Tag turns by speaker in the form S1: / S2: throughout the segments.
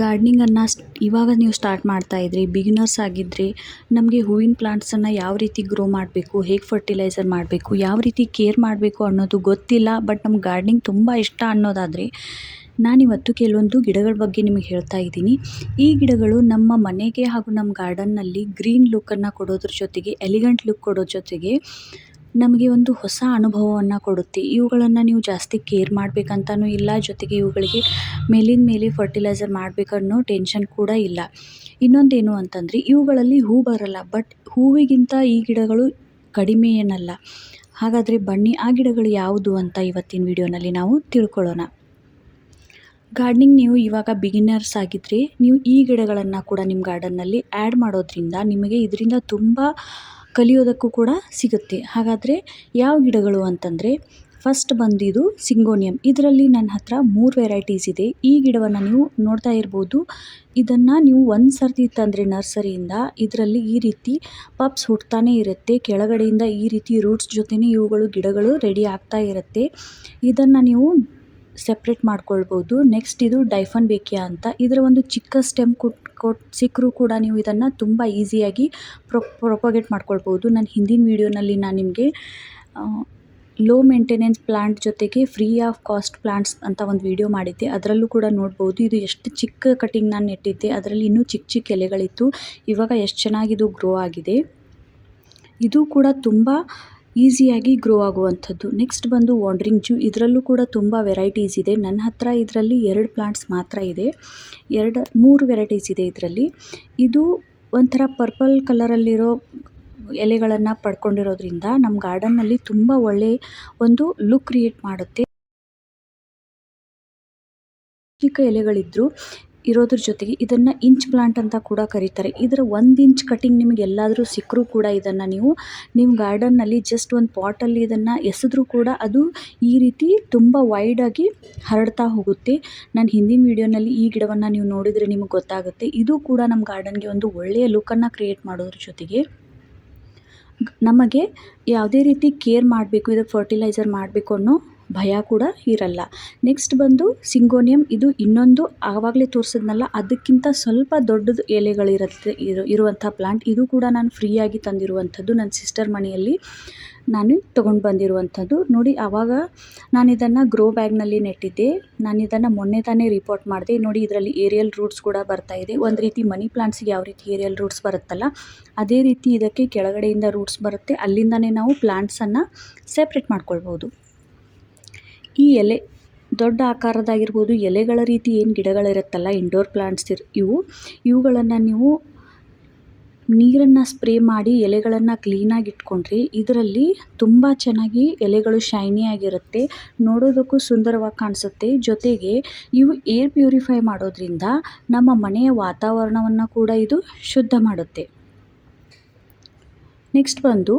S1: ಗಾರ್ಡ್ನಿಂಗನ್ನು ಇವಾಗ ನೀವು ಸ್ಟಾರ್ಟ್ ಮಾಡ್ತಾ ಇದ್ರಿ ಬಿಗಿನರ್ಸ್ ಆಗಿದ್ದರೆ ನಮಗೆ ಹೂವಿನ ಪ್ಲಾಂಟ್ಸನ್ನು ಯಾವ ರೀತಿ ಗ್ರೋ ಮಾಡಬೇಕು, ಹೇಗೆ ಫರ್ಟಿಲೈಸರ್ ಮಾಡಬೇಕು, ಯಾವ ರೀತಿ ಕೇರ್ ಮಾಡಬೇಕು ಅನ್ನೋದು ಗೊತ್ತಿಲ್ಲ ಬಟ್ ನಮ್ಗೆ ಗಾರ್ಡ್ನಿಂಗ್ ತುಂಬ ಇಷ್ಟ ಅನ್ನೋದಾದರೆ, ನಾನಿವತ್ತು ಕೆಲವೊಂದು ಗಿಡಗಳ ಬಗ್ಗೆ ನಿಮಗೆ ಹೇಳ್ತಾ ಇದ್ದೀನಿ. ಈ ಗಿಡಗಳು ನಮ್ಮ ಮನೆಗೆ ಹಾಗೂ ನಮ್ಮ ಗಾರ್ಡನ್ನಲ್ಲಿ ಗ್ರೀನ್ ಲುಕ್ಕನ್ನು ಕೊಡೋದ್ರ ಜೊತೆಗೆ ಎಲಿಗೆಂಟ್ ಲುಕ್ ಕೊಡೋ ಜೊತೆಗೆ ನಮಗೆ ಒಂದು ಹೊಸ ಅನುಭವವನ್ನು ಕೊಡುತ್ತೆ. ಇವುಗಳನ್ನು ನೀವು ಜಾಸ್ತಿ ಕೇರ್ ಮಾಡಬೇಕಂತನೂ ಇಲ್ಲ, ಜೊತೆಗೆ ಇವುಗಳಿಗೆ ಮೇಲಿಂದ ಮೇಲೆ ಫರ್ಟಿಲೈಸರ್ ಮಾಡಬೇಕನ್ನೋ ಟೆನ್ಷನ್ ಕೂಡ ಇಲ್ಲ. ಇನ್ನೊಂದೇನು ಅಂತಂದರೆ, ಇವುಗಳಲ್ಲಿ ಹೂ ಬರಲ್ಲ ಬಟ್ ಹೂವಿಗಿಂತ ಈ ಗಿಡಗಳು ಕಡಿಮೆ ಏನಲ್ಲ ಹಾಗಾದರೆ ಬನ್ನಿ, ಆ ಗಿಡಗಳು ಯಾವುದು ಅಂತ ಇವತ್ತಿನ ವಿಡಿಯೋನಲ್ಲಿ ನಾವು ತಿಳ್ಕೊಳ್ಳೋಣ. ಗಾರ್ಡ್ನಿಂಗ್ ನೀವು ಇವಾಗ ಬಿಗಿನರ್ಸ್ ಆಗಿದ್ದರೆ ನೀವು ಈ ಗಿಡಗಳನ್ನು ಕೂಡ ನಿಮ್ಮ ಗಾರ್ಡನ್ನಲ್ಲಿ ಆ್ಯಡ್ ಮಾಡೋದ್ರಿಂದ ನಿಮಗೆ ಇದರಿಂದ ತುಂಬ ಕಲಿಯೋದಕ್ಕೂ ಕೂಡ ಸಿಗುತ್ತೆ. ಹಾಗಾದರೆ ಯಾವ ಗಿಡಗಳು ಅಂತಂದರೆ ಫಸ್ಟ್ ಬಂದಿದ್ದು ಸಿಂಗೋನಿಯಂ. ಇದರಲ್ಲಿ ನನ್ನ ಹತ್ರ ಮೂರು ವೆರೈಟೀಸ್ ಇದೆ. ಈ ಗಿಡವನ್ನು ನೀವು ನೋಡ್ತಾ ಇರ್ಬೋದು. ಇದನ್ನು ನೀವು ಒಂದು ಸರ್ತಿ ತಂದರೆ ನರ್ಸರಿಯಿಂದ ಇದರಲ್ಲಿ ಈ ರೀತಿ ಪಪ್ಸ್ ಹುಟ್ತಾನೇ ಇರುತ್ತೆ. ಕೆಳಗಡೆಯಿಂದ ಈ ರೀತಿ ರೂಟ್ಸ್ ಜೊತೆನೇ ಇವುಗಳು ಗಿಡಗಳು ರೆಡಿ ಆಗ್ತಾ ಇರುತ್ತೆ. ಇದನ್ನು ನೀವು ಸೆಪ್ರೇಟ್ ಮಾಡ್ಕೊಳ್ಬೋದು. ನೆಕ್ಸ್ಟ್ ಇದು ಡೈಫನ್ ಬೇಕಿಯಾ ಅಂತ. ಇದರ ಒಂದು ಚಿಕ್ಕ ಸ್ಟೆಮ್ ಕೊಟ್ ಸಿಕ್ಕರೂ ಕೂಡ ನೀವು ಇದನ್ನು ತುಂಬ ಈಸಿಯಾಗಿ ಪ್ರೊ ಪ್ರೊಪೊಗೇಟ್ ಮಾಡ್ಕೊಳ್ಬೋದು. ನಾನು ಹಿಂದಿನ ವೀಡಿಯೋನಲ್ಲಿ ನಾನು ನಿಮಗೆ ಲೋ ಮೇಂಟೆನೆನ್ಸ್ ಪ್ಲಾಂಟ್ ಜೊತೆಗೆ ಫ್ರೀ ಆಫ್ ಕಾಸ್ಟ್ ಪ್ಲಾಂಟ್ಸ್ ಅಂತ ಒಂದು ವಿಡಿಯೋ ಮಾಡಿದ್ದೆ. ಅದರಲ್ಲೂ ಕೂಡ ನೋಡ್ಬೋದು, ಇದು ಎಷ್ಟು ಚಿಕ್ಕ ಕಟಿಂಗ್ ನಾನು ನೆಟ್ಟಿದ್ದೆ. ಅದರಲ್ಲಿ ಇನ್ನೂ ಚಿಕ್ಕ ಚಿಕ್ಕ ಎಲೆಗಳಿತ್ತು. ಇವಾಗ ಎಷ್ಟು ಚೆನ್ನಾಗಿ ಇದು ಗ್ರೋ ಆಗಿದೆ. ಇದು ಕೂಡ ತುಂಬ ಈಸಿಯಾಗಿ ಗ್ರೋ ಆಗುವಂಥದ್ದು. ನೆಕ್ಸ್ಟ್ ಬಂದು ವಾಂಡ್ರಿಂಗ್ ಜೂ. ಇದರಲ್ಲೂ ಕೂಡ ತುಂಬ ವೆರೈಟೀಸ್ ಇದೆ. ನನ್ನ ಹತ್ರ ಇದರಲ್ಲಿ ಎರಡು ಪ್ಲಾಂಟ್ಸ್ ಮಾತ್ರ ಇದೆ. ಎರಡು, ಮೂರು ವೆರೈಟೀಸ್ ಇದೆ ಇದರಲ್ಲಿ. ಇದು ಒಂಥರ ಪರ್ಪಲ್ ಕಲರಲ್ಲಿರೋ ಎಲೆಗಳನ್ನು ಪಡ್ಕೊಂಡಿರೋದ್ರಿಂದ ನಮ್ಮ ಗಾರ್ಡನ್ನಲ್ಲಿ ತುಂಬ ಒಳ್ಳೆ ಒಂದು ಲುಕ್ ಕ್ರಿಯೇಟ್ ಮಾಡುತ್ತೆ. ಚಿಕ್ಕ ಎಲೆಗಳಿದ್ದರೂ ಇರೋದ್ರ ಜೊತೆಗೆ ಇದನ್ನು ಇಂಚ್ ಪ್ಲಾಂಟ್ ಅಂತ ಕೂಡ ಕರೀತಾರೆ. ಇದರ ಒಂದು ಇಂಚ್ ಕಟಿಂಗ್ ನಿಮಗೆ ಎಲ್ಲಾದರೂ ಸಿಕ್ಕರೂ ಕೂಡ ಇದನ್ನು ನೀವು ನಿಮ್ಮ ಗಾರ್ಡನ್ನಲ್ಲಿ ಜಸ್ಟ್ ಒಂದು ಪಾಟಲ್ಲಿ ಇದನ್ನು ಎಸೆದ್ರೂ ಕೂಡ ಅದು ಈ ರೀತಿ ತುಂಬ ವೈಡಾಗಿ ಹರಡ್ತಾ ಹೋಗುತ್ತೆ. ನಾನು ಹಿಂದಿನ ವೀಡಿಯೋನಲ್ಲಿ ಈ ಗಿಡವನ್ನು ನೀವು ನೋಡಿದರೆ ನಿಮಗೆ ಗೊತ್ತಾಗುತ್ತೆ. ಇದು ಕೂಡ ನಮ್ಮ ಗಾರ್ಡನ್ಗೆ ಒಂದು ಒಳ್ಳೆಯ ಲುಕ್ಕನ್ನು ಕ್ರಿಯೇಟ್ ಮಾಡೋದ್ರ ಜೊತೆಗೆ ನಮಗೆ ಯಾವುದೇ ರೀತಿ ಕೇರ್ ಮಾಡಬೇಕು, ಇದಕ್ಕೆ ಫರ್ಟಿಲೈಸರ್ ಮಾಡಬೇಕು ಅನ್ನೋ ಭಯ ಕೂಡ ಇರಲ್ಲ. ನೆಕ್ಸ್ಟ್ ಬಂದು ಸಿಂಗೋನಿಯಂ, ಇದು ಇನ್ನೊಂದು ಆವಾಗಲೇ ತೋರಿಸಿದ್ನಲ್ಲ, ಅದಕ್ಕಿಂತ ಸ್ವಲ್ಪ ದೊಡ್ಡದು ಎಲೆಗಳಿರುತ್ತೆ ಇರೋ, ಇರುವಂಥ ಪ್ಲಾಂಟ್ ಇದು ಕೂಡ ನಾನು ಫ್ರೀಯಾಗಿ ತಂದಿರುವಂಥದ್ದು ನನ್ನ ಸಿಸ್ಟರ್ ಮನೆಯಲ್ಲಿ ನಾನು ತೊಗೊಂಡು ಬಂದಿರುವಂಥದ್ದು. ನೋಡಿ, ಆವಾಗ ನಾನು ಇದನ್ನು ಗ್ರೋ ಬ್ಯಾಗ್ನಲ್ಲಿ ನೆಟ್ಟಿದ್ದೆ. ನಾನು ಇದನ್ನು ಮೊನ್ನೆ ತಾನೇ ರಿಪೋರ್ಟ್ ಮಾಡಿದೆ. ನೋಡಿ, ಇದರಲ್ಲಿ ಏರಿಯಲ್ ರೂಟ್ಸ್ ಕೂಡ ಬರ್ತಾ ಇದೆ. ಒಂದು ರೀತಿ ಮನಿ ಪ್ಲ್ಯಾಂಟ್ಸ್ಗೆ ಯಾವ ರೀತಿ ಏರಿಯಲ್ ರೂಟ್ಸ್ ಬರುತ್ತಲ್ಲ, ಅದೇ ರೀತಿ ಇದಕ್ಕೆ ಕೆಳಗಡೆಯಿಂದ ರೂಟ್ಸ್ ಬರುತ್ತೆ. ಅಲ್ಲಿಂದನೇ ನಾವು ಪ್ಲಾಂಟ್ಸನ್ನು ಸೆಪ್ರೇಟ್ ಮಾಡ್ಕೊಳ್ಬೋದು. ಈ ಎಲೆ ದೊಡ್ಡ ಆಕಾರದಾಗಿರ್ಬೋದು, ಎಲೆಗಳ ರೀತಿ ಏನು ಗಿಡಗಳಿರುತ್ತಲ್ಲ ಇಂಡೋರ್ ಪ್ಲಾಂಟ್ಸ್ ಇರ್, ಇವು, ಇವುಗಳನ್ನು ನೀವು ನೀರನ್ನು ಸ್ಪ್ರೇ ಮಾಡಿ ಎಲೆಗಳನ್ನು ಕ್ಲೀನಾಗಿ ಇಟ್ಕೊಂಡ್ರೆ, ಇದರಲ್ಲಿ ತುಂಬ ಚೆನ್ನಾಗಿ ಎಲೆಗಳು ಶೈನಿಯಾಗಿರುತ್ತೆ ನೋಡೋದಕ್ಕೂ ಸುಂದರವಾಗಿ ಕಾಣಿಸುತ್ತೆ. ಜೊತೆಗೆ ಇವು ಏರ್ ಪ್ಯೂರಿಫೈ ಮಾಡೋದ್ರಿಂದ ನಮ್ಮ ಮನೆಯ ವಾತಾವರಣವನ್ನು ಕೂಡ ಇದು ಶುದ್ಧ ಮಾಡುತ್ತೆ. ನೆಕ್ಸ್ಟ್ ಬಂದು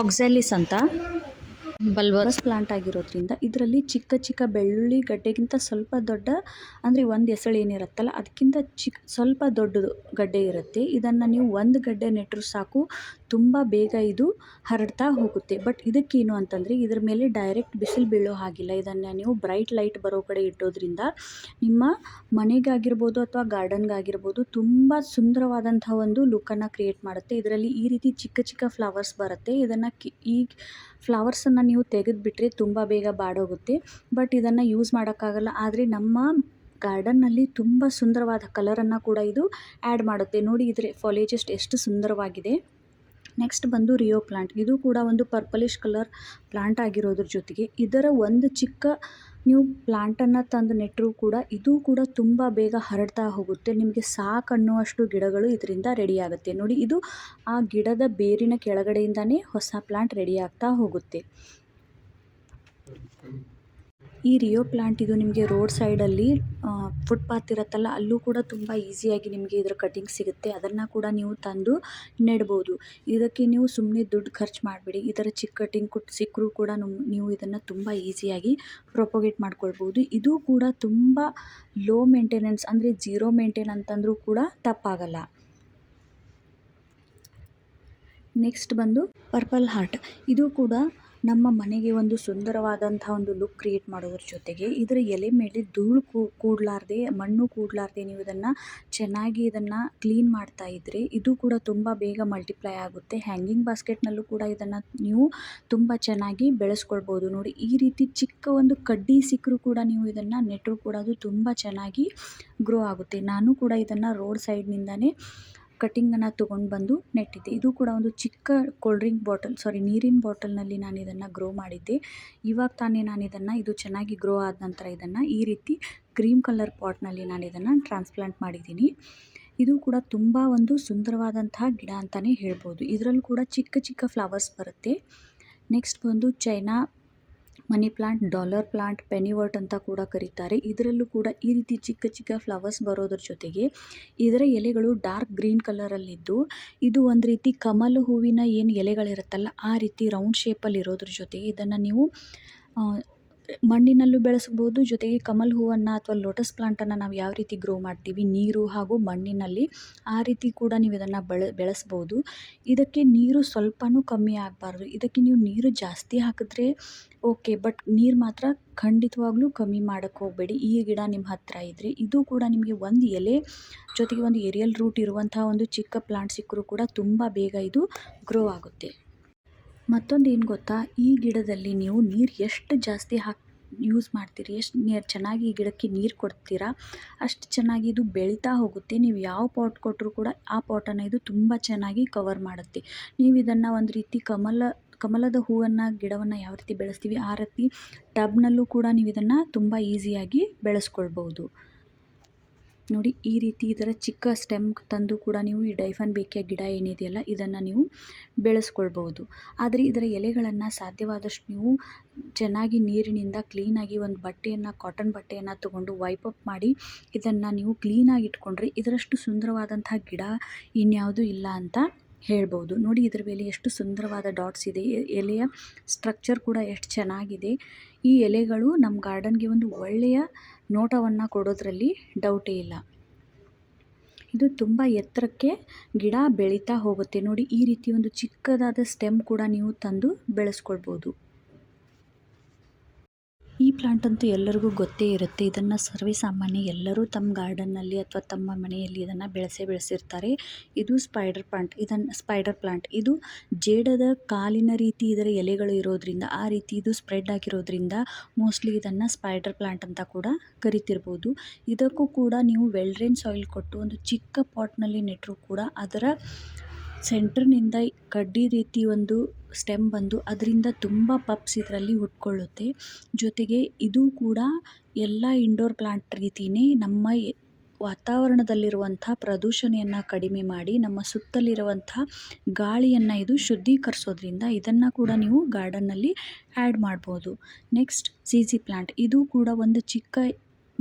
S1: ಆಕ್ಸಾಲಿಸ್ ಅಂತ. ಬಲ್ಬರಸ್ ಪ್ಲಾಂಟ್ ಆಗಿರೋದ್ರಿಂದ ಇದರಲ್ಲಿ ಚಿಕ್ಕ ಚಿಕ್ಕ ಬೆಳ್ಳುಳ್ಳಿ ಗಡ್ಡೆಗಿಂತ ಸ್ವಲ್ಪ ದೊಡ್ಡ, ಅಂದರೆ ಒಂದು ಎಸಳು ಏನಿರುತ್ತಲ್ಲ, ಅದಕ್ಕಿಂತ ಚಿಕ್ಕ ಸ್ವಲ್ಪ ದೊಡ್ಡದು ಗಡ್ಡೆ ಇರುತ್ತೆ. ಇದನ್ನು ನೀವು ಒಂದು ಗಡ್ಡೆ ನೆಟ್ಟರೂ ಸಾಕು, ತುಂಬ ಬೇಗ ಇದು ಹರಡ್ತಾ ಹೋಗುತ್ತೆ. ಬಟ್ ಇದಕ್ಕೇನು ಅಂತಂದರೆ, ಇದರ ಮೇಲೆ ಡೈರೆಕ್ಟ್ ಬಿಸಿಲು ಬೀಳೋ ಹಾಗಿಲ್ಲ. ಇದನ್ನು ನೀವು ಬ್ರೈಟ್ ಲೈಟ್ ಬರೋ ಕಡೆ ಇಟ್ಟೋದ್ರಿಂದ ನಿಮ್ಮ ಮನೆಗಾಗಿರ್ಬೋದು ಅಥವಾ ಗಾರ್ಡನ್ಗಾಗಿರ್ಬೋದು ತುಂಬ ಸುಂದರವಾದಂಥ ಒಂದು ಲುಕ್ಕನ್ನು ಕ್ರಿಯೇಟ್ ಮಾಡುತ್ತೆ. ಇದರಲ್ಲಿ ಈ ರೀತಿ ಚಿಕ್ಕ ಚಿಕ್ಕ ಫ್ಲವರ್ಸ್ ಬರುತ್ತೆ. ಇದನ್ನು ಈ ಫ್ಲವರ್ಸನ್ನು ನೀವು ತೆಗೆದುಬಿಟ್ರೆ ತುಂಬ ಬೇಗ ಬಾಡೋಗುತ್ತೆ. ಬಟ್ ಇದನ್ನು ಯೂಸ್ ಮಾಡೋಕ್ಕಾಗಲ್ಲ. ಆದರೆ ನಮ್ಮ ಗಾರ್ಡನ್ನಲ್ಲಿ ತುಂಬ ಸುಂದರವಾದ ಕಲರನ್ನು ಕೂಡ ಇದು ಆ್ಯಡ್ ಮಾಡುತ್ತೆ. ನೋಡಿ, ಇದರ ಫಾಲೇಜಸ್ಟ್ ಎಷ್ಟು ಸುಂದರವಾಗಿದೆ. ನೆಕ್ಸ್ಟ್ ಬಂದು ರಿಯೋ ಪ್ಲಾಂಟ್. ಇದು ಕೂಡ ಒಂದು ಪರ್ಪಲಿಶ್ ಕಲರ್ ಪ್ಲಾಂಟ್ ಆಗಿರೋದ್ರ ಜೊತೆಗೆ. ಇದರ ಒಂದು ಚಿಕ್ಕ ನೀವು ಪ್ಲಾಂಟನ್ನು ತಂದು ನೆಟ್ಟರೂ ಕೂಡ ಇದು ಕೂಡ ತುಂಬ ಬೇಗ ಹರಡ್ತಾ ಹೋಗುತ್ತೆ. ನಿಮಗೆ ಸಾಕು ಅನ್ನುವಷ್ಟು ಗಿಡಗಳು ಇದರಿಂದ ರೆಡಿಯಾಗುತ್ತೆ ನೋಡಿ, ಇದು ಆ ಗಿಡದ ಬೇರಿನ ಕೆಳಗಡೆಯಿಂದನೇ ಹೊಸ ಪ್ಲಾಂಟ್ ರೆಡಿಯಾಗ್ತಾ ಹೋಗುತ್ತೆ. ಈ ರಿಯೋ ಪ್ಲಾಂಟ್ ಇದು ನಿಮಗೆ ರೋಡ್ ಸೈಡಲ್ಲಿ ಫುಟ್ಪಾತ್ ಇರುತ್ತಲ್ಲ, ಅಲ್ಲೂ ಕೂಡ ತುಂಬ ಈಸಿಯಾಗಿ ನಿಮಗೆ ಇದರ ಕಟಿಂಗ್ ಸಿಗುತ್ತೆ. ಅದನ್ನು ಕೂಡ ನೀವು ತಂದು ನೆಡ್ಬೋದು. ಇದಕ್ಕೆ ನೀವು ಸುಮ್ಮನೆ ದುಡ್ಡು ಖರ್ಚು ಮಾಡಬೇಡಿ. ಥರ ಚಿಕ್ಕ ಕಟಿಂಗ್ ಕೊಟ್ಟು ಸಿಕ್ಕರೂ ಕೂಡ ನೀವು ಇದನ್ನು ತುಂಬ ಈಸಿಯಾಗಿ ಪ್ರೊಪೊಗೇಟ್ ಮಾಡ್ಕೊಳ್ಬೋದು. ಇದು ಕೂಡ ತುಂಬ ಲೋ ಮೇಂಟೆನೆನ್ಸ್ ಅಂದರೆ ಜೀರೋ ಮೇಂಟೇನ್ ಅಂತಂದರೂ ಕೂಡ ತಪ್ಪಾಗಲ್ಲ. ನೆಕ್ಸ್ಟ್ ಬಂದು ಪರ್ಪಲ್ ಹಾರ್ಟ್ ಇದು ಕೂಡ ನಮ್ಮ ಮನೆಗೆ ಒಂದು ಸುಂದರವಾದಂಥ ಒಂದು ಲುಕ್ ಕ್ರಿಯೇಟ್ ಮಾಡೋದ್ರ ಜೊತೆಗೆ ಇದರ ಎಲೆ ಮೇಲೆ ಧೂಳು ಕೂಡಲಾರ್ದೆ, ಮಣ್ಣು ಕೂಡಲಾರ್ದೆ ನೀವು ಇದನ್ನು ಚೆನ್ನಾಗಿ ಇದನ್ನು ಕ್ಲೀನ್ ಮಾಡ್ತಾ ಇದ್ದರೆ ಇದು ಕೂಡ ತುಂಬ ಬೇಗ ಮಲ್ಟಿಪ್ಲೈ ಆಗುತ್ತೆ. ಹ್ಯಾಂಗಿಂಗ್ ಬಾಸ್ಕೆಟ್ನಲ್ಲೂ ಕೂಡ ಇದನ್ನು ನೀವು ತುಂಬ ಚೆನ್ನಾಗಿ ಬೆಳೆಸ್ಕೊಳ್ಬೋದು. ನೋಡಿ, ಈ ರೀತಿ ಚಿಕ್ಕ ಒಂದು ಕಡ್ಡಿ ಸಿಕ್ಕರೂ ಕೂಡ ನೀವು ಇದನ್ನು ನೆಟ್ಟರೂ ಕೂಡ ಅದು ತುಂಬ ಚೆನ್ನಾಗಿ ಗ್ರೋ ಆಗುತ್ತೆ. ನಾನು ಕೂಡ ಇದನ್ನು ರೋಡ್ ಸೈಡ್ನಿಂದನೇ ಕಟ್ಟಿಂಗನ್ನು ತೊಗೊಂಡು ಬಂದು ನೆಟ್ಟಿದ್ದೆ. ಇದು ಕೂಡ ಒಂದು ಚಿಕ್ಕ ಕೋಲ್ಡ್ ಡ್ರಿಂಕ್ ಬಾಟಲ್ ಸಾರಿ ನೀರಿನ ಬಾಟಲ್ನಲ್ಲಿ ನಾನು ಇದನ್ನು ಗ್ರೋ ಮಾಡಿದ್ದೆ. ಇವಾಗ ತಾನೇ ನಾನು ಇದನ್ನು, ಇದು ಚೆನ್ನಾಗಿ ಗ್ರೋ ಆದ ನಂತರ ಇದನ್ನು ಈ ರೀತಿ ಕ್ರೀಮ್ ಕಲರ್ ಪಾಟ್ನಲ್ಲಿ ನಾನು ಇದನ್ನು ಟ್ರಾನ್ಸ್ಪ್ಲಾಂಟ್ ಮಾಡಿದ್ದೀನಿ. ಇದು ಕೂಡ ತುಂಬ ಒಂದು ಸುಂದರವಾದಂತಹ ಗಿಡ ಅಂತಲೇ ಹೇಳ್ಬೋದು. ಇದರಲ್ಲೂ ಕೂಡ ಚಿಕ್ಕ ಚಿಕ್ಕ ಫ್ಲವರ್ಸ್ ಬರುತ್ತೆ. ನೆಕ್ಸ್ಟ್ ಬಂದು China money plant, dollar plant, pennywort ಅಂತ ಕೂಡ ಕರೀತಾರೆ. ಇದರಲ್ಲೂ ಕೂಡ ಈ ರೀತಿ ಚಿಕ್ಕ ಚಿಕ್ಕ ಫ್ಲವರ್ಸ್ ಬರೋದ್ರ ಜೊತೆಗೆ ಇದರ ಎಲೆಗಳು ಡಾರ್ಕ್ ಗ್ರೀನ್ ಕಲರಲ್ಲಿದ್ದು, ಇದು ಒಂದು ರೀತಿ ಕಮಲ ಹೂವಿನ ಏನು ಎಲೆಗಳಿರುತ್ತಲ್ಲ, ಆ ರೀತಿ ರೌಂಡ್ ಶೇಪಲ್ಲಿ ಇರೋದ್ರ ಜೊತೆಗೆ ಇದನ್ನು ನೀವು ಮಣ್ಣಿನಲ್ಲೂ ಬೆಳೆಸ್ಬೋದು ಜೊತೆಗೆ ಕಮಲ್ ಹೂವನ್ನು ಅಥವಾ ಲೋಟಸ್ ಪ್ಲಾಂಟನ್ನು ನಾವು ಯಾವ ರೀತಿ ಗ್ರೋ ಮಾಡ್ತೀವಿ, ನೀರು ಹಾಗೂ ಮಣ್ಣಿನಲ್ಲಿ ಆ ರೀತಿ ಕೂಡ ನೀವು ಇದನ್ನು ಬೆಳೆ ಬೆಳೆಸ್ಬೋದು ಇದಕ್ಕೆ ನೀರು ಸ್ವಲ್ಪನೂ ಕಮ್ಮಿ ಆಗಬಾರ್ದು. ಇದಕ್ಕೆ ನೀವು ನೀರು ಜಾಸ್ತಿ ಹಾಕಿದ್ರೆ ಓಕೆ ಬಟ್ ನೀರು ಮಾತ್ರ ಖಂಡಿತವಾಗ್ಲೂ ಕಮ್ಮಿ ಮಾಡೋಕ್ಕೆ ಹೋಗಬೇಡಿ. ಈ ಗಿಡ ನಿಮ್ಮ ಹತ್ತಿರ ಇದ್ದರೆ ಇದು ಕೂಡ ನಿಮಗೆ ಒಂದು ಎಲೆ ಜೊತೆಗೆ ಒಂದು ಏರಿಯಲ್ ರೂಟ್ ಇರುವಂತಹ ಒಂದು ಚಿಕ್ಕ ಪ್ಲಾಂಟ್ ಸಿಕ್ಕರೂ ಕೂಡ ತುಂಬ ಬೇಗ ಇದು ಗ್ರೋ ಆಗುತ್ತೆ. ಮತ್ತೊಂದು ಏನು ಗೊತ್ತಾ? ಈ ಗಿಡದಲ್ಲಿ ನೀವು ನೀರು ಎಷ್ಟು ಜಾಸ್ತಿ ಹಾಕಿ ಯೂಸ್ ಮಾಡ್ತೀರಿ? ಎಷ್ಟು ನೀರು ಚೆನ್ನಾಗಿ ಈ ಗಿಡಕ್ಕೆ ನೀರು ಕೊಡ್ತೀರಾ? ಅಷ್ಟು ಚೆನ್ನಾಗಿ ಇದು ಬೆಳೀತಾ ಹೋಗುತ್ತೆ. ನೀವು ಯಾವ ಪಾಟ್ ಕೊಟ್ಟರೂ ಕೂಡ ಆ ಪಾಟನ್ನು ಇದು ತುಂಬ ಚೆನ್ನಾಗಿ ಕವರ್ ಮಾಡುತ್ತೆ. ನೀವು ಇದನ್ನು ಒಂದು ರೀತಿ ಕಮಲ, ಕಮಲದ ಹೂವನ್ನು, ಗಿಡವನ್ನು ಯಾವ ರೀತಿ ಬೆಳೆಸ್ತೀವಿ, ಆ ರೀತಿ ಟಬ್ನಲ್ಲೂ ಕೂಡ ನೀವು ಇದನ್ನು ತುಂಬ ಈಸಿಯಾಗಿ ಬೆಳೆಸ್ಕೊಳ್ಬೋದು ನೋಡಿ, ಈ ರೀತಿ ಇದರ ಚಿಕ್ಕ ಸ್ಟೆಮ್ ತಂದು ಕೂಡ ನೀವು ಈ ಡೈಫನ್ ಬೇಕಿಯ ಗಿಡ ಏನಿದೆಯಲ್ಲ, ಇದನ್ನು ನೀವು ಬೆಳೆಸ್ಕೊಳ್ಬೋದು ಆದರೆ ಇದರ ಎಲೆಗಳನ್ನು ಸಾಧ್ಯವಾದಷ್ಟು ನೀವು ಚೆನ್ನಾಗಿ ನೀರಿನಿಂದ ಕ್ಲೀನಾಗಿ ಒಂದು ಬಟ್ಟೆಯನ್ನು ಕಾಟನ್ ಬಟ್ಟೆಯನ್ನು ತೊಗೊಂಡು ವೈಪ್ ಅಪ್ ಮಾಡಿ ಇದನ್ನು ನೀವು ಕ್ಲೀನಾಗಿ ಇಟ್ಕೊಂಡ್ರೆ ಇದರಷ್ಟು ಸುಂದರವಾದಂತಹ ಗಿಡ ಇನ್ಯಾವುದೂ ಇಲ್ಲ ಅಂತ ಹೇಳ್ಬೋದು. ನೋಡಿ, ಇದರ ಮೇಲೆ ಎಷ್ಟು ಸುಂದರವಾದ ಡಾಟ್ಸ್ ಇದೆ. ಎಲೆಯ ಸ್ಟ್ರಕ್ಚರ್ ಕೂಡ ಎಷ್ಟು ಚೆನ್ನಾಗಿದೆ. ಈ ಎಲೆಗಳು ನಮ್ಮ ಗಾರ್ಡನ್ಗೆ ಒಂದು ಒಳ್ಳೆಯ ನೋಟವನ್ನು ಕೊಡೋದ್ರಲ್ಲಿ ಡೌಟೇ ಇಲ್ಲ. ಇದು ತುಂಬ ಎತ್ತರಕ್ಕೆ ಗಿಡ ಬೆಳೀತಾ ಹೋಗುತ್ತೆ. ನೋಡಿ, ಈ ರೀತಿ ಒಂದು ಚಿಕ್ಕದಾದ ಸ್ಟೆಮ್ ಕೂಡ ನೀವು ತಂದು ಬೆಳೆಸ್ಕೊಳ್ಬೋದು. ಈ ಪ್ಲಾಂಟ್ ಅಂತೂ ಎಲ್ಲರಿಗೂ ಗೊತ್ತೇ ಇರುತ್ತೆ. ಇದನ್ನು ಸರ್ವೇ ಸಾಮಾನ್ಯ ಎಲ್ಲರೂ ತಮ್ಮ ಗಾರ್ಡನ್ನಲ್ಲಿ ಅಥವಾ ತಮ್ಮ ಮನೆಯಲ್ಲಿ ಇದನ್ನು ಬೆಳೆಸೇ ಬೆಳೆಸಿರ್ತಾರೆ. ಇದು ಸ್ಪೈಡರ್ ಪ್ಲಾಂಟ್ ಇದನ್ನು ಸ್ಪೈಡರ್ ಪ್ಲಾಂಟ್ ಇದು ಜೇಡದ ಕಾಲಿನ ರೀತಿ ಇದರ ಎಲೆಗಳು ಇರೋದ್ರಿಂದ, ಆ ರೀತಿ ಇದು ಸ್ಪ್ರೆಡ್ ಆಗಿರೋದ್ರಿಂದ ಮೋಸ್ಟ್ಲಿ ಇದನ್ನು ಸ್ಪೈಡರ್ ಪ್ಲಾಂಟ್ ಅಂತ ಕೂಡ ಕರಿತಿರ್ಬೋದು. ಇದಕ್ಕೂ ಕೂಡ ನೀವು ವೆಲ್ಡ್ರೇನ್ ಸಾಯಿಲ್ ಕೊಟ್ಟು ಒಂದು ಚಿಕ್ಕ ಪಾಟ್ನಲ್ಲಿ ನೆಟ್ಟರೂ ಕೂಡ ಅದರ ಸೆಂಟ್ರ್ನಿಂದ ಕಡ್ಡಿ ರೀತಿ ಒಂದು ಸ್ಟೆಮ್ ಬಂದು ಅದರಿಂದ ತುಂಬ ಪಪ್ಸ್ ಇದರಲ್ಲಿ ಹುಟ್ಕೊಳ್ಳುತ್ತೆ. ಜೊತೆಗೆ ಇದು ಕೂಡ ಎಲ್ಲ ಇಂಡೋರ್ ಪ್ಲಾಂಟ್ ರೀತಿಯೇ ನಮ್ಮ ವಾತಾವರಣದಲ್ಲಿರುವಂಥ ಪ್ರದೂಷಣೆಯನ್ನು ಕಡಿಮೆ ಮಾಡಿ, ನಮ್ಮ ಸುತ್ತಲಿರುವಂಥ ಗಾಳಿಯನ್ನು ಇದು ಶುದ್ಧೀಕರಿಸೋದ್ರಿಂದ ಇದನ್ನು ಕೂಡ ನೀವು ಗಾರ್ಡನ್ನಲ್ಲಿ ಆ್ಯಡ್ ಮಾಡ್ಬೋದು. ನೆಕ್ಸ್ಟ್ ಸೀಸಿ ಪ್ಲಾಂಟ್ ಇದು ಕೂಡ ಒಂದು ಚಿಕ್ಕ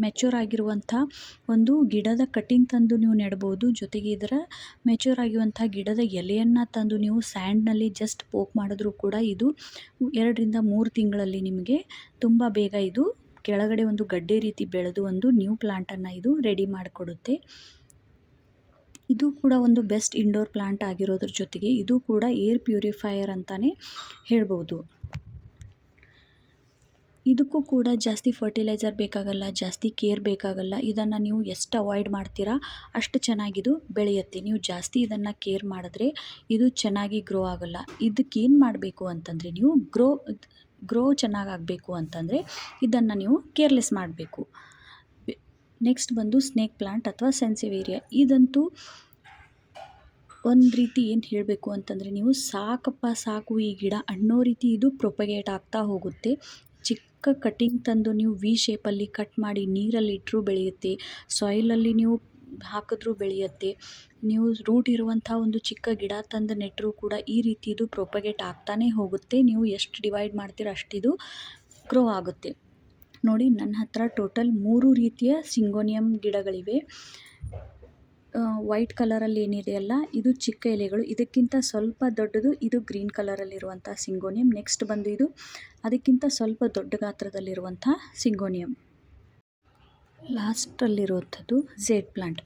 S1: ಮೆಚ್ಯೂರ್ ಆಗಿರುವಂಥ ಒಂದು ಗಿಡದ ಕಟ್ಟಿಂಗ್ ತಂದು ನೀವು ನೆಡ್ಬೋದು. ಜೊತೆಗೆ ಇದರ ಮೆಚೂರ್ ಆಗಿರುವಂಥ ಗಿಡದ ಎಲೆಯನ್ನು ತಂದು ನೀವು ಸ್ಯಾಂಡ್ನಲ್ಲಿ ಜಸ್ಟ್ ಪೋಕ್ ಮಾಡಿದ್ರೂ ಕೂಡ ಇದು ಎರಡರಿಂದ ಮೂರು ತಿಂಗಳಲ್ಲಿ ನಿಮಗೆ ತುಂಬ ಬೇಗ ಇದು ಕೆಳಗಡೆ ಒಂದು ಗಡ್ಡೆ ರೀತಿ ಬೆಳೆದು ಒಂದು ನ್ಯೂ ಪ್ಲಾಂಟನ್ನು ಇದು ರೆಡಿ ಮಾಡಿಕೊಡುತ್ತೆ. ಇದು ಕೂಡ ಒಂದು ಬೆಸ್ಟ್ ಇಂಡೋರ್ ಪ್ಲಾಂಟ್ ಆಗಿರೋದ್ರ ಜೊತೆಗೆ ಇದು ಕೂಡ ಏರ್ ಪ್ಯೂರಿಫೈಯರ್ ಅಂತಲೇ ಹೇಳ್ಬೋದು. ಇದಕ್ಕೂ ಕೂಡ ಜಾಸ್ತಿ ಫರ್ಟಿಲೈಸರ್ ಬೇಕಾಗಲ್ಲ, ಜಾಸ್ತಿ ಕೇರ್ ಬೇಕಾಗಲ್ಲ. ಇದನ್ನು ನೀವು ಎಷ್ಟು ಅವಾಯ್ಡ್ ಮಾಡ್ತೀರಾ ಅಷ್ಟು ಚೆನ್ನಾಗಿದು ಬೆಳೆಯುತ್ತೆ. ನೀವು ಜಾಸ್ತಿ ಇದನ್ನು ಕೇರ್ ಮಾಡಿದ್ರೆ ಇದು ಚೆನ್ನಾಗಿ ಗ್ರೋ ಆಗೋಲ್ಲ. ಇದಕ್ಕೇನು ಮಾಡಬೇಕು ಅಂತಂದರೆ ನೀವು ಗ್ರೋ ಗ್ರೋ ಚೆನ್ನಾಗಾಗಬೇಕು ಅಂತಂದರೆ ಇದನ್ನು ನೀವು ಕೇರ್ಲೆಸ್ ಮಾಡಬೇಕು. ನೆಕ್ಸ್ಟ್ ಬಂದು ಸ್ನೇಕ್ ಪ್ಲಾಂಟ್ ಅಥವಾ ಸೆನ್ಸಿವೇರಿಯಾ ಇದಂತೂ ಒಂದು ರೀತಿ ಏನು ಹೇಳಬೇಕು ಅಂತಂದರೆ ನೀವು ಸಾಕಪ್ಪ ಸಾಕು ಈ ಗಿಡ ಅನ್ನೋ ರೀತಿ ಇದು ಪ್ರೊಪಗೇಟ್ ಆಗ್ತಾ ಹೋಗುತ್ತೆ. ಚಿಕ್ಕ ಕಟಿಂಗ್ ತಂದು ನೀವು ವಿ ಶೇಪಲ್ಲಿ ಕಟ್ ಮಾಡಿ ನೀರಲ್ಲಿ ಇಟ್ಟರೂ ಬೆಳೆಯುತ್ತೆ. ಸಾಯ್ಲಲ್ಲಿ ನೀವು ಹಾಕಿದ್ರೂ ಬೆಳೆಯುತ್ತೆ. ನೀವು ರೂಟ್ ಇರುವಂಥ ಒಂದು ಚಿಕ್ಕ ಗಿಡ ತಂದು ನೆಟ್ಟರೂ ಕೂಡ ಈ ರೀತಿ ಇದು ಪ್ರೊಪಗೇಟ್ ಆಗ್ತಾನೇ ಹೋಗುತ್ತೆ. ನೀವು ಎಷ್ಟು ಡಿವೈಡ್ ಮಾಡ್ತೀರೋ ಅಷ್ಟಿದು ಗ್ರೋ ಆಗುತ್ತೆ. ನೋಡಿ, ನನ್ನ ಹತ್ರ ಟೋಟಲ್ ಮೂರು ರೀತಿಯ ಸಿಂಗೋನಿಯಂ ಗಿಡಗಳಿವೆ. ವೈಟ್ ಕಲರಲ್ಲಿ ಏನಿದೆಯಲ್ಲ ಇದು ಚಿಕ್ಕ ಎಲೆಗಳು. ಇದಕ್ಕಿಂತ ಸ್ವಲ್ಪ ದೊಡ್ಡದು ಇದು ಗ್ರೀನ್ ಕಲರಲ್ಲಿರುವಂಥ ಸಿಂಗೋನಿಯಂ. ನೆಕ್ಸ್ಟ್ ಬಂದು ಇದು ಅದಕ್ಕಿಂತ ಸ್ವಲ್ಪ ದೊಡ್ಡ ಗಾತ್ರದಲ್ಲಿರುವಂಥ ಸಿಂಗೋನಿಯಂ. ಲಾಸ್ಟಲ್ಲಿರುವಂಥದ್ದು ಝೇಡ್ ಪ್ಲಾಂಟ್.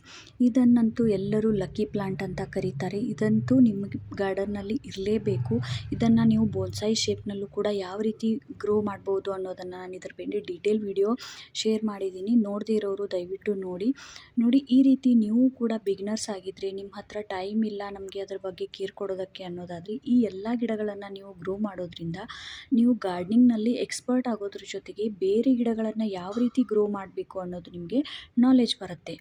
S1: ಇದನ್ನಂತೂ ಎಲ್ಲರೂ ಲಕ್ಕಿ ಪ್ಲಾಂಟ್ ಅಂತ ಕರೀತಾರೆ. ಇದಂತೂ ನಿಮಗೆ ಗಾರ್ಡನ್ನಲ್ಲಿ ಇರಲೇಬೇಕು. ಇದನ್ನು ನೀವು ಬೋನ್ಸಾಯಿ ಶೇಪ್ನಲ್ಲೂ ಕೂಡ ಯಾವ ರೀತಿ ಗ್ರೋ ಮಾಡ್ಬೋದು ಅನ್ನೋದನ್ನು ನಾನು ಇದ್ರ ಬಗ್ಗೆ ಡೀಟೇಲ್ ವಿಡಿಯೋ ಶೇರ್ ಮಾಡಿದ್ದೀನಿ. ನೋಡದೇ ಇರೋರು ದಯವಿಟ್ಟು ನೋಡಿ. ನೋಡಿ, ಈ ರೀತಿ ನೀವು ಕೂಡ ಬಿಗ್ನರ್ಸ್ ಆಗಿದ್ದರೆ ನಿಮ್ಮ ಹತ್ರ ಟೈಮ್ ಇಲ್ಲ ನಮಗೆ ಅದ್ರ ಬಗ್ಗೆ ಕೇರ್ ಕೊಡೋದಕ್ಕೆ ಅನ್ನೋದಾದರೆ, ಈ ಎಲ್ಲ ಗಿಡಗಳನ್ನು ನೀವು ಗ್ರೋ ಮಾಡೋದ್ರಿಂದ ನೀವು ಗಾರ್ಡ್ನಿಂಗ್ನಲ್ಲಿ ಎಕ್ಸ್ಪರ್ಟ್ ಆಗೋದ್ರ ಜೊತೆಗೆ ಬೇರೆ ಗಿಡಗಳನ್ನು ಯಾವ ರೀತಿ ಗ್ರೋ ಮಾಡಬೇಕು ಅನ್ನೋದು ನಿಮಗೆ ನಾಲೆಜ್ ಬರುತ್ತೆ.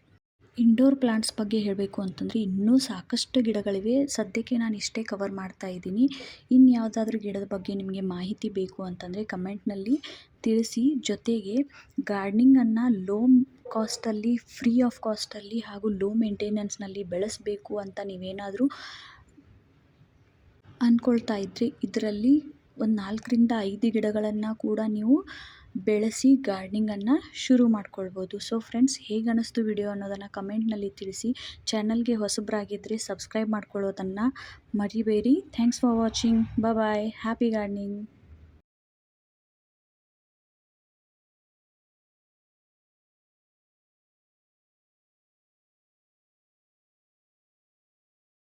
S1: ಇಂಡೋರ್ ಪ್ಲ್ಯಾಂಟ್ಸ್ ಬಗ್ಗೆ ಹೇಳಬೇಕು ಅಂತಂದರೆ ಇನ್ನೂ ಸಾಕಷ್ಟು ಗಿಡಗಳಿವೆ. ಸದ್ಯಕ್ಕೆ ನಾನು ಇಷ್ಟೇ ಕವರ್ ಮಾಡ್ತಾ ಇದ್ದೀನಿ. ಇನ್ನು ಯಾವುದಾದ್ರೂ ಗಿಡದ ಬಗ್ಗೆ ನಿಮಗೆ ಮಾಹಿತಿ ಬೇಕು ಅಂತಂದರೆ ಕಮೆಂಟ್ನಲ್ಲಿ ತಿಳಿಸಿ. ಜೊತೆಗೆ ಗಾರ್ಡ್ನಿಂಗನ್ನು ಲೋ ಕಾಸ್ಟಲ್ಲಿ ಫ್ರೀ ಆಫ್ ಕಾಸ್ಟಲ್ಲಿ ಹಾಗೂ ಲೋ ಮೇಂಟೆನೆನ್ಸ್ನಲ್ಲಿ ಬೆಳೆಸಬೇಕು ಅಂತ ನೀವೇನಾದರೂ ಅಂದ್ಕೊಳ್ತಾ ಇದ್ದರೆ ಇದರಲ್ಲಿ ಒಂದು ನಾಲ್ಕರಿಂದ ಐದು ಗಿಡಗಳನ್ನು ಕೂಡ ನೀವು ಬೆಳೆಸಿ ಗಾರ್ಡ್ನಿಂಗನ್ನು ಶುರು ಮಾಡ್ಕೊಳ್ಬೋದು. ಸೊ ಫ್ರೆಂಡ್ಸ್ ಹೇಗೆ ಅನ್ನಿಸ್ತು ವಿಡಿಯೋ ಅನ್ನೋದನ್ನು ಕಮೆಂಟ್ನಲ್ಲಿ ತಿಳಿಸಿ. ಚಾನಲ್ಗೆ ಹೊಸಬರಾಗಿದ್ದರೆ ಸಬ್ಸ್ಕ್ರೈಬ್ ಮಾಡ್ಕೊಳ್ಳೋದನ್ನು ಮರಿಬೇಡಿ. Thanks for watching bye happy gardening